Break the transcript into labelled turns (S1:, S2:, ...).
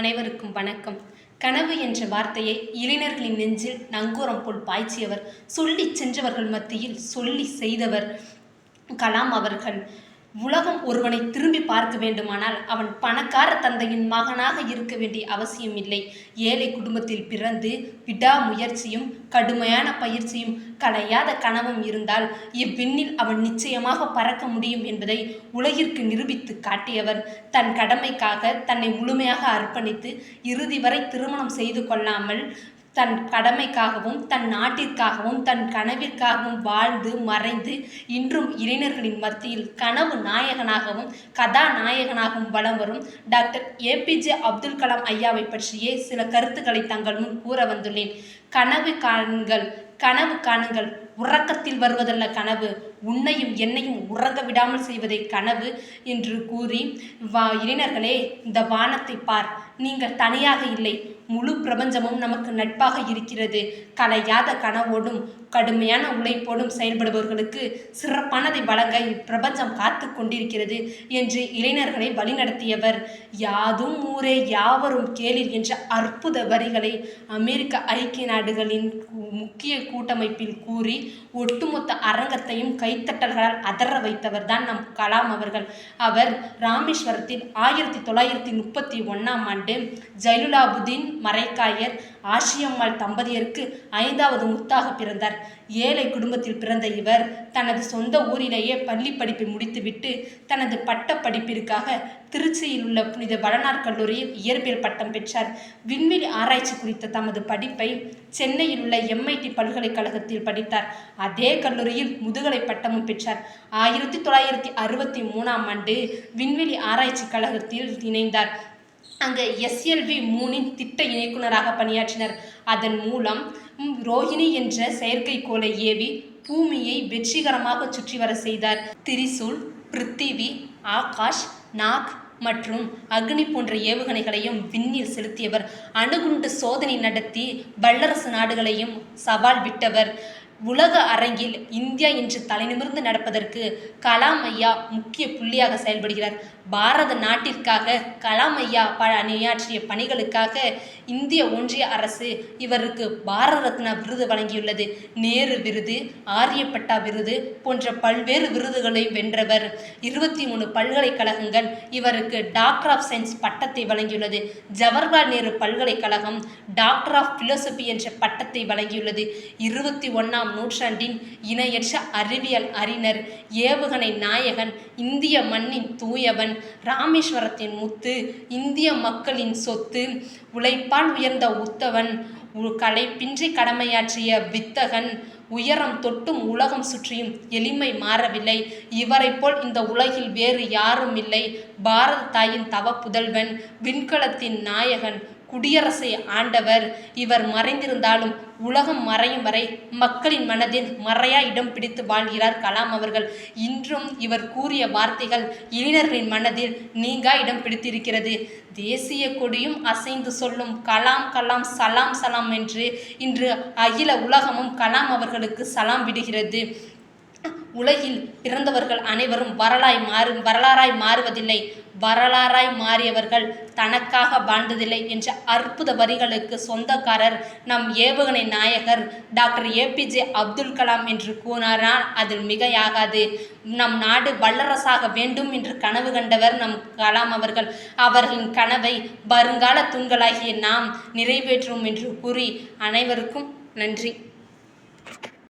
S1: அனைவருக்கும் வணக்கம். கனவு என்ற வார்த்தையை இளைஞர்களின் நெஞ்சில் நங்கூரம் போல் பாய்ச்சியவர் சொல்லி சென்றவர்கள் மத்தியில் சொல்லி செய்தவர் கலாம் அவர்கள். உலகம் ஒருவனை திரும்பி பார்க்க வேண்டுமானால் அவன் பணக்கார தந்தையின் மகனாக இருக்க வேண்டிய அவசியம் இல்லை. ஏழை குடும்பத்தில் பிறந்து விடாமுயற்சியும் கடுமையான பயிற்சியும் கலையாத கனவும் இருந்தால் இவ்விண்ணில் அவன் நிச்சயமாக பறக்க முடியும் என்பதை உலகிற்கு நிரூபித்து காட்டியவர். தன் கடமைக்காக தன்னை முழுமையாக அர்ப்பணித்து இறுதி வரை திருமணம் செய்து கொள்ளாமல் தன் கடமைக்காகவும் தன் நாட்டிற்காகவும் தன் கனவிற்காகவும் வாழ்ந்து மறைந்து இன்றும் இளைஞர்களின் மத்தியில் கனவு நாயகனாகவும் கதாநாயகனாகவும் வலம் வரும் டாக்டர் ஏபிஜே அப்துல் கலாம் ஐயாவை பற்றியே சில கருத்துக்களை தங்கள் முன் கூற வந்துள்ளேன். கனவு காணுங்கள் கனவு காணுங்கள். உறக்கத்தில் வருவதல்ல கனவு. உன்னையும் என்னையும் உறங்க விடாமல் செய்வதை கனவு என்று கூறி வா இளைஞர்களே இந்த வானத்தை பார். நீங்கள் தனியாக இல்லை. முழு பிரபஞ்சமும் நமக்கு நட்பாக இருக்கிறது. கலையாத கனவோடும் கடுமையான உழைப்போடும் செயல்படுபவர்களுக்கு சிறப்பானதை வழங்க இப்பிரபஞ்சம் காத்து கொண்டிருக்கிறது என்று இளைஞர்களை வழிநடத்தியவர். யாதும் ஊரே யாவரும் கேளிர் என்ற அற்புத வரிகளை அமெரிக்க ஐக்கிய நாடுகளின் முக்கிய கூட்டமைப்பில் கூறி ஒட்டுமொத்த அரங்கத்தையும் கைத்தட்டல்களால் அதற வைத்தவர் தான் நம் கலாம் அவர்கள். அவர் ராமேஸ்வரத்தில் ஆயிரத்தி தொள்ளாயிரத்தி முப்பத்தி ஒன்றாம் ஆண்டு ஜைலுலாபுதீன் மரைக்காயர் ஆஷியம்மாள் தம்பதியருக்கு ஐந்தாவது முத்தாக பிறந்தார். ஏழை குடும்பத்தில் பிறந்த இவர் தனது சொந்த ஊரிலேயே பள்ளி படிப்பை முடித்துவிட்டு தனது பட்ட படிப்பிற்காக திருச்சியில் உள்ள புனித வளனார் கல்லூரியில் இயற்பியல் பட்டம் பெற்றார். விண்வெளி ஆராய்ச்சி குறித்த தமது படிப்பை சென்னையில் உள்ள எம்ஐடி பல்கலைக்கழகத்தில் படித்தார். அதே கல்லூரியில் முதுகலை பட்டமும் பெற்றார். ஆயிரத்தி தொள்ளாயிரத்தி அறுபத்தி மூணாம் ஆண்டு விண்வெளி ஆராய்ச்சி கழகத்தில் இணைந்தார். அங்கு எஸ்எல்வி மூனின் திட்ட இயக்குநராக பணியாற்றினர். அதன் மூலம் ரோஹிணி என்ற செயற்கைக்கோளை ஏவி பூமியை வெற்றிகரமாக சுற்றி வர செய்தார். திரிசூல் பிருத்திவி ஆகாஷ் நாக் மற்றும் அக்னி போன்ற ஏவுகணைகளையும் விண்ணில் செலுத்தியவர். அணுகுண்டு சோதனை நடத்தி வல்லரசு நாடுகளையும் சவால் விட்டவர். உலக அரங்கில் இந்தியா இன்று தலைநிமிர்ந்து நடப்பதற்கு கலாம் ஐயா முக்கிய புள்ளியாக செயல்படுகிறார். பாரத நாட்டிற்காக கலாம் ஐயா பணியாற்றிய பணிகளுக்காக இந்திய ஒன்றிய அரசு இவருக்கு பாரத ரத்னா விருது வழங்கியுள்ளது. நேரு விருது ஆரியப்பட்டா விருது போன்ற பல்வேறு விருதுகளை வென்றவர். இருபத்தி மூணு பல்கலைக்கழகங்கள் இவருக்கு டாக்டர் ஆஃப் சயின்ஸ் பட்டத்தை வழங்கியுள்ளது. ஜவஹர்லால் நேரு பல்கலைக்கழகம் டாக்டர் ஆஃப் பிலோசபி என்ற பட்டத்தை வழங்கியுள்ளது. இருபத்தி ஒன்றாம் நூற்றாண்டின் இணையற்ற அறிவியல் அறிஞர் ஏவுகணை நாயகன் இந்திய மண்ணின் தூயவன் ராமேஸ்வரத்தின் முத்து இந்திய மக்களின் சொத்து உழைப்பால் உயர்ந்த உத்தவன் களைப்பின்றி கடமையாற்றிய வித்தகன் உயரம் தொட்டும் உலகம் சுற்றியும் எளிமை மாறவில்லை. இவரை போல் இந்த உலகில் வேறு யாரும் இல்லை. பாரத தாயின் தவ புதல்வன் விண்கலத்தின் நாயகன் குடியரசை ஆண்டவர் இவர் மறைந்திருந்தாலும் உலகம் மறையும் வரை மக்களின் மனதில் மறையா இடம் பிடித்து வாழ்கிறார் கலாம் அவர்கள். இன்றும் இவர் கூறிய வார்த்தைகள் இளைஞர்களின் மனதில் நீங்கா இடம் பிடித்திருக்கிறது. தேசிய கொடியும் அசைந்து சொல்லும் கலாம் கலாம் சலாம் சலாம் என்று இன்று அகில உலகமும் கலாம் அவர்களுக்கு சலாம் விடுகிறது. உலகில் பிறந்தவர்கள் அனைவரும் வரலாய் மாறு வரலாறாய் மாறுவதில்லை. வரலாறாய் மாறியவர்கள் தனக்காக வாழ்ந்ததில்லை என்ற அற்புத வரிகளுக்கு சொந்தக்காரர் நம் ஏவுகணை நாயகர் doctor A P J Abdul Kalam என்று கூறினார் அதில் மிகையாகாது. நம் நாடு வல்லரசாக வேண்டும் என்று கனவு கண்டவர் நம் கலாம் அவர்கள். அவர்களின் கனவை வருங்கால தூண்களாகிய நாம் நிறைவேற்றுவோம் என்று கூறி அனைவருக்கும் நன்றி.